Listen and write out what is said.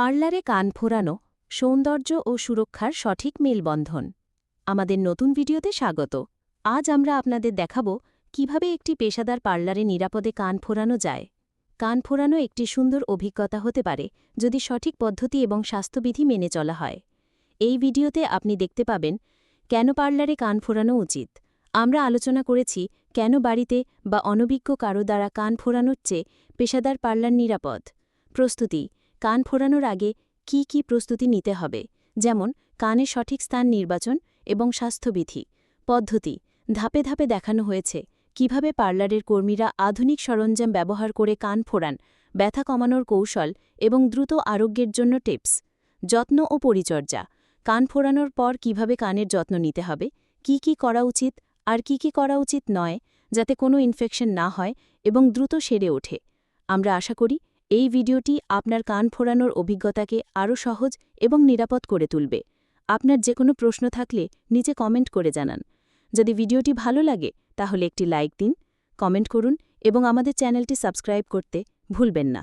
পার্লারে কান ফোরানো, সৌন্দর্য ও সুরক্ষার সঠিক মেলবন্ধন। আমাদের নতুন ভিডিওতে স্বাগত। আজ আমরা আপনাদের দেখাব কীভাবে একটি পেশাদার পার্লারে নিরাপদে কান ফোরানো যায়। কান ফোরানো একটি সুন্দর অভিজ্ঞতা হতে পারে যদি সঠিক পদ্ধতি এবং স্বাস্থ্যবিধি মেনে চলা হয়। এই ভিডিওতে আপনি দেখতে পাবেন, কেন পার্লারে কান ফোরানো উচিত? আমরা আলোচনা করেছি, কেন বাড়িতে বা অনভিজ্ঞ কারও দ্বারা কান ফোরানোর চেয়ে পেশাদার পার্লার নিরাপদ? প্রস্তুতি কান ফোরানোর আগে কি কি প্রস্তুতি নিতে হবে? যেমন কানে সঠিক স্থান নির্বাচন এবং স্বাস্থ্যবিধি। পদ্ধতি, ধাপে ধাপে দেখানো হয়েছে কীভাবে পার্লারের কর্মীরা আধুনিক সরঞ্জাম ব্যবহার করে কান ফোরান, ব্যথা কমানোর কৌশল এবং দ্রুত আরোগ্যের জন্য টিপস। যত্ন ও পরিচর্যা, কান ফোরানোর পর কীভাবে কানের যত্ন নিতে হবে, কি কি করা উচিত আর কি কি করা উচিত নয়, যাতে কোনো ইনফেকশন না হয় এবং দ্রুত সেরে ওঠে। আমরা আশা করি এই ভিডিওটি আপনার কান ফোরানোর অভিজ্ঞতাকে আরও সহজ এবং নিরাপদ করে তুলবে। আপনার যে কোনো প্রশ্ন থাকলে নিচে কমেন্ট করে জানান। যদি ভিডিওটি ভালো লাগে, তাহলে একটি লাইক দিন, কমেন্ট করুন এবং আমাদের চ্যানেলটি সাবস্ক্রাইব করতে ভুলবেন না।